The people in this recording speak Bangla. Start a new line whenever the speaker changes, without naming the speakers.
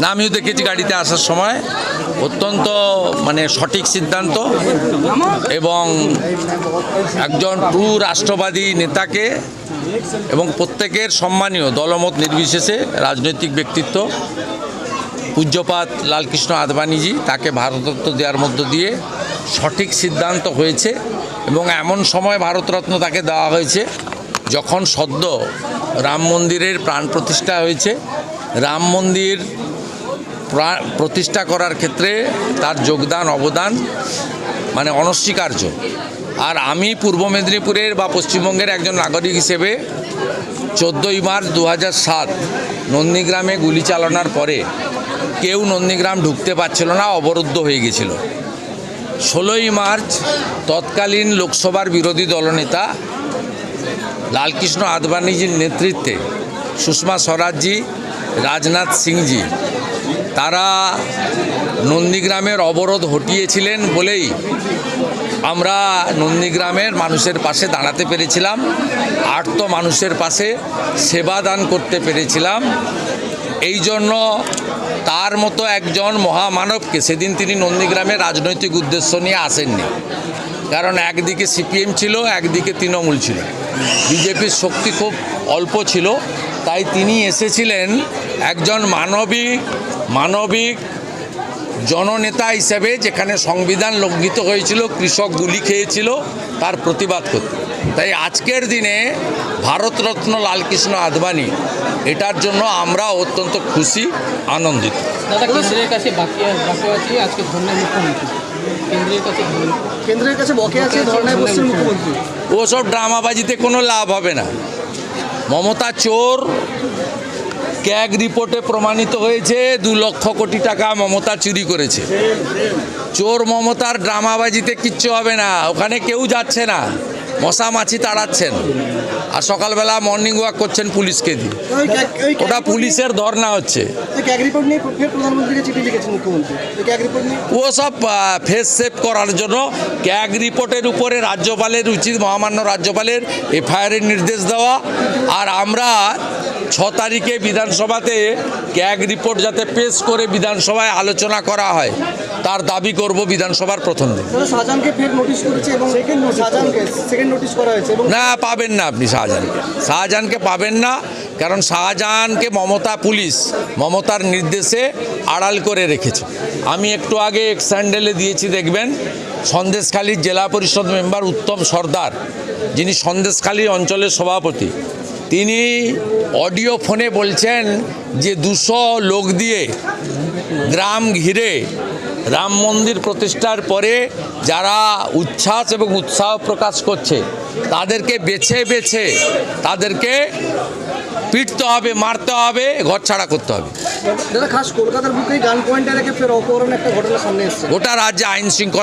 না, আমিও দেখেছি গাড়িতে আসার সময়। অত্যন্ত মানে সঠিক সিদ্ধান্ত এবং একজন ট্রু রাষ্ট্রবাদী নেতাকে এবং প্রত্যেকের সম্মানীয় দলমত নির্বিশেষে রাজনৈতিক ব্যক্তিত্ব পূজ্যপাত লালকৃষ্ণ আদবানিজি, তাকে ভারতত্ব দেওয়ার মধ্য দিয়ে সঠিক সিদ্ধান্ত হয়েছে। এবং এমন সময় ভারতরত্ন তাকে দেওয়া হয়েছে, যখন সদ্য রাম মন্দিরের প্রাণ প্রতিষ্ঠা হয়েছে। রাম মন্দির প্রা- প্রতিষ্ঠা করার ক্ষেত্রে তার যোগদান, অবদান মানে অনস্বীকার্য। আর আমি পূর্ব মেদিনীপুরের বা পশ্চিমবঙ্গের একজন নাগরিক হিসেবে চোদ্দোই মার্চ দু সাত নন্দীগ্রামে গুলি চালানোর পরে কেউ নন্দীগ্রাম ঢুকতে পারছিল না, অবরুদ্ধ হয়ে গেছিল। ষোলোই মার্চ তৎকালীন লোকসভার বিরোধী দলনেতা লালকৃষ্ণ আদবানিজির নেতৃত্বে সুষমা স্বরাজজি, রাজনাথ সিংজি, তারা নন্দীগ্রামের অবরোধ হটিয়েছিলেন বলেই আমরা নন্দীগ্রামের মানুষের পাশে দাঁড়াতে পেরেছিলাম, আর্ত মানুষের পাশে সেবা দান করতে পেরেছিলাম। এই জন্য তার মতো একজন মহামানবকে সেদিন তিনি নন্দীগ্রামে রাজনৈতিক উদ্দেশ্য নিয়ে আসেননি। কারণ একদিকে সিপিএম ছিল, একদিকে তৃণমূল ছিল। বিজেপির শক্তি খুব অল্প ছিল। তাই তিনি এসেছিলেন একজন মানবিক মানবিক জননেতা হিসেবে যেখানে সংবিধান লঙ্ঘিত হয়েছিল কৃষক গুলি খেয়েছিল তার প্রতিবাদ করতে। তাই আজকের দিনে ভারতরত্ন লালকৃষ্ণ আদবানি এটার জন্য আমরা অত্যন্ত খুশি আনন্দিত। ওসব ড্রামাবাজিতে কোনো লাভ হবে না। মমতা চোর ক্যাগ রিপোর্টে প্রমাণিত হয়েছে দু লক্ষ কোটি টাকা মমতা চুরি করেছে। চোর মমতার ড্রামাবাজিতে কিচ্ছু হবে না ওখানে কেউ যাচ্ছে না মশা মাছি তাড়াচ্ছেন। আর সকালবেলা মর্নিং ওয়াক করছেন পুলিশকে দিয়ে। ওটা পুলিশের ধর্না হচ্ছে। ও সব ফেস সেভ করার জন্য ক্যাগ রিপোর্টের উপরে রাজ্যপালের উচিত মহামান্য রাজ্যপালের এফআইআরের নির্দেশ দেওয়া। আর আমরা ছ তারিখে বিধানসভাতে ক্যাগ রিপোর্ট যাতে পেশ করে বিধানসভায় আলোচনা করা হয় তার দাবি করব বিধানসভার প্রথম দিন।
দাদা শাহজাহানকে ফের নোটিশ করেছে এবং সেকেন্ড শাহজাহানকে সেকেন্ড নোটিশ করা হয়েছে এবং
না পাবেন না আপনি শাহজাহানকে। শাহজাহানকে পাবেন না কারণ শাহজাহানকে মমতা পুলিশ মমতার নির্দেশে আড়াল করে রেখেছে। আমি একটু আগে এক স্যান্ডেলে দিয়েছি দেখবেন সন্দেশখালীর জেলা পরিষদ মেম্বার উত্তম সর্দার যিনি সন্দেশখালী অঞ্চলের সভাপতি। তিনি অডিও ফোনে বলছেন যে দুশো লোক দিয়ে গ্রাম ঘিরে রাম মন্দির প্রতিষ্ঠার পরে যারা উচ্ছ্বাস এবং উৎসাহ প্রকাশ করছে তাদেরকে বেছে বেছে তাদেরকে পিটতে হবে মারতে হবে ঘর ছাড়া করতে হবে।
দাদা খাস কলকাতার বুকেই গান পয়েন্টে রেখে ফের অপহরণ একটা ঘটনা সামনে এসেছে।
গোটা রাজ্যে আইন শৃঙ্খলা